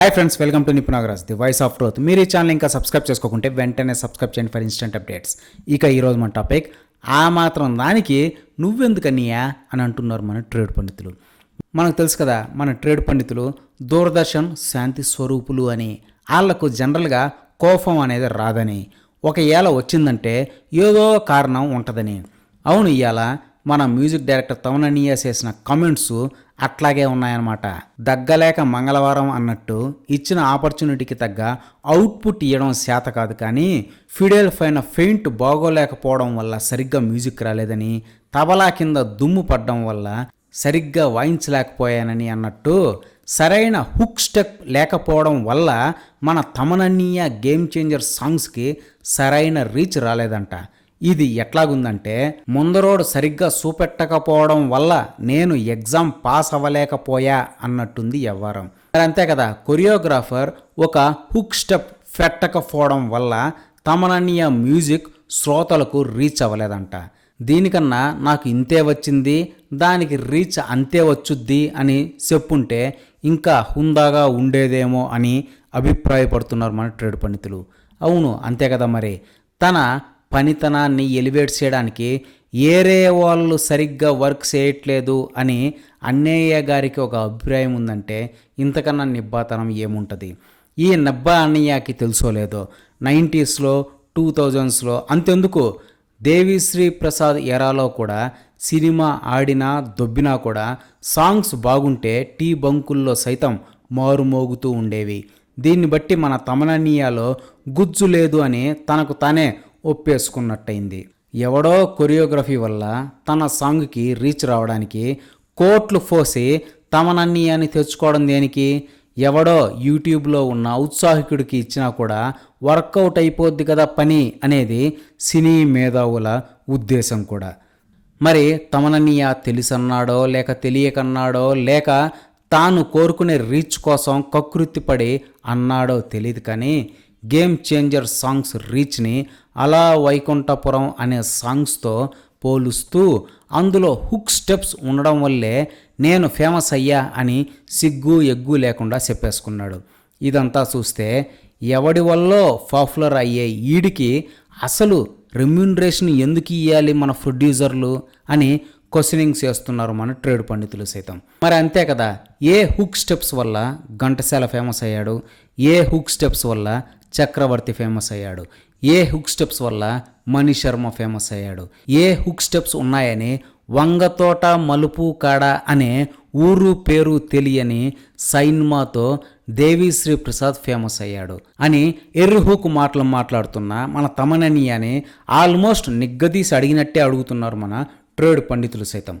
Hi friends welcome to Nipuna Nagaraj the voice of truth మీరు ఈ channel ఇంకా subscribe చేసుకోకుంటే వెంటనే సబ్స్క్రైబ్ చేయండి ఫర్ ఇన్స్టెంట్ అప్డేట్స్ ఇక ఈరోజు మన టాపిక్ ఆ మాత్రం దానికి నువ్వెందుకనియా అని అంటున్నారు మన ట్రేడ్ పండితులు. మనకు తెలుసు కదా మన ట్రేడ్ పండితులు దూరదర్శన్ శాంతి స్వరూపులు అని వాళ్ళకు జనరల్గా కోపం అనేది రాదని. ఒక ఏళ వచ్చిందంటే ఏదో కారణం ఉంటుందని. అవును ఇవాళ మన మ్యూజిక్ డైరెక్టర్ తవననీయ చేసిన కమెంట్స్ అట్లాగే ఉన్నాయన్నమాట. దగ్గలేక మంగళవారం అన్నట్టు ఇచ్చిన ఆపర్చునిటీకి తగ్గ అవుట్పుట్ ఇవ్వడం చేత కాదు కానీ ఫిడేల్ పైన ఫెయింట్ బాగోలేకపోవడం వల్ల సరిగ్గా మ్యూజిక్ రాలేదని తబలా కింద దుమ్ము పడడం వల్ల సరిగ్గా వాయించలేకపోయానని అన్నట్టు సరైన హుక్ స్టెప్ లేకపోవడం వల్ల మన తమనన్నీయ గేమ్ చేంజర్ సాంగ్స్కి సరైన రీచ్ రాలేదంట. ఇది ఎట్లాగుందంటే ముందరోడు సరిగ్గా చూపెట్టకపోవడం వల్ల నేను ఎగ్జామ్ పాస్ అవ్వలేకపోయా అన్నట్టుంది వ్యవహారం మరి అంతే కదా కొరియోగ్రాఫర్ ఒక హుక్ స్టెప్ పెట్టకపోవడం వల్ల తమనన్నీయ మ్యూజిక్ శ్రోతలకు రీచ్ అవ్వలేదంట. దీనికన్నా నాకు ఇంతే వచ్చింది దానికి రీచ్ అంతే వచ్చుద్ది అని చెప్పుంటే ఇంకా హుందాగా ఉండేదేమో అని అభిప్రాయపడుతున్నారు మన ట్రేడ్ పండితులు. అవును అంతే కదా మరి. తన పనితనాన్ని ఎలివేట్ చేయడానికి ఏరే వాళ్ళు సరిగ్గా వర్క్ చేయట్లేదు అని అన్నయ్య గారికి ఒక అభిప్రాయం ఉందంటే ఇంతకన్నా నిబ్బాతనం ఏముంటుంది? ఈ నబ్బా అన్నయ్యకి తెలుసో లేదో? నైంటీస్లో టూ థౌజండ్స్లో అంతెందుకు? దేవిశ్రీ ప్రసాద్ ఎరాలో కూడా సినిమా ఆడినా దొబ్బినా కూడా సాంగ్స్ బాగుంటే టీ బంకుల్లో సైతం మారుమోగుతూ ఉండేవి. దీన్ని బట్టి మన తమననీయాలో గుజ్జు లేదు అని తనకు తానే ఒప్పేసుకున్నట్టయింది. ఎవడో కొరియోగ్రఫీ వల్ల తన సాంగ్కి రీచ్ రావడానికి కోట్లు పోసి అని తెచ్చుకోవడం దేనికి? ఎవడో యూట్యూబ్లో ఉన్న ఉత్సాహికుడికి ఇచ్చినా కూడా వర్కౌట్ అయిపోద్ది కదా పని అనేది సినీ మేధావుల ఉద్దేశం కూడా. మరి తమనన్నీయ తెలిసన్నాడో లేక తెలియకన్నాడో లేక తాను కోరుకునే రీచ్ కోసం కకృతిపడి అన్నాడో తెలియదు కానీ గేమ్ చేంజర్ సాంగ్స్ రీచ్ని అలా వైకుంఠపురం అనే సాంగ్స్తో పోలుస్తూ అందులో హుక్ స్టెప్స్ ఉండడం వల్లే నేను ఫేమస్ అయ్యా అని సిగ్గు ఎగ్గు లేకుండా చెప్పేసుకున్నాడు. ఇదంతా చూస్తే ఎవడి వల్ల పాపులర్ అయ్యే ఈడికి అసలు రెమ్యూనరేషన్ ఎందుకు ఇవ్వాలి మన ప్రొడ్యూసర్లు అని క్వశ్చనింగ్ చేస్తున్నారు మన ట్రేడ్ పండితులు సైతం. మరి అంతే కదా ఏ హుక్ స్టెప్స్ వల్ల ఘంటసాల ఫేమస్ అయ్యాడు? ఏ హుక్ స్టెప్స్ వల్ల చక్రవర్తి ఫేమస్ అయ్యాడు? ఏ హుక్ స్టెప్స్ వల్ల మణి శర్మ ఫేమస్ అయ్యాడు? ఏ హుక్ స్టెప్స్ ఉన్నాయని? వంగతోట మలుపు కాడ అనే ఊరు పేరు తెలియని సైన్మాతో దేవిశ్రీ ప్రసాద్ ఫేమస్ అయ్యాడు అని ఎర్రహూకు మాటలు మాట్లాడుతున్న మన తమనని అని ఆల్మోస్ట్ నిగ్గదీసి అడిగినట్టే అడుగుతున్నారు మన ట్రేడ్ పండితులు సైతం.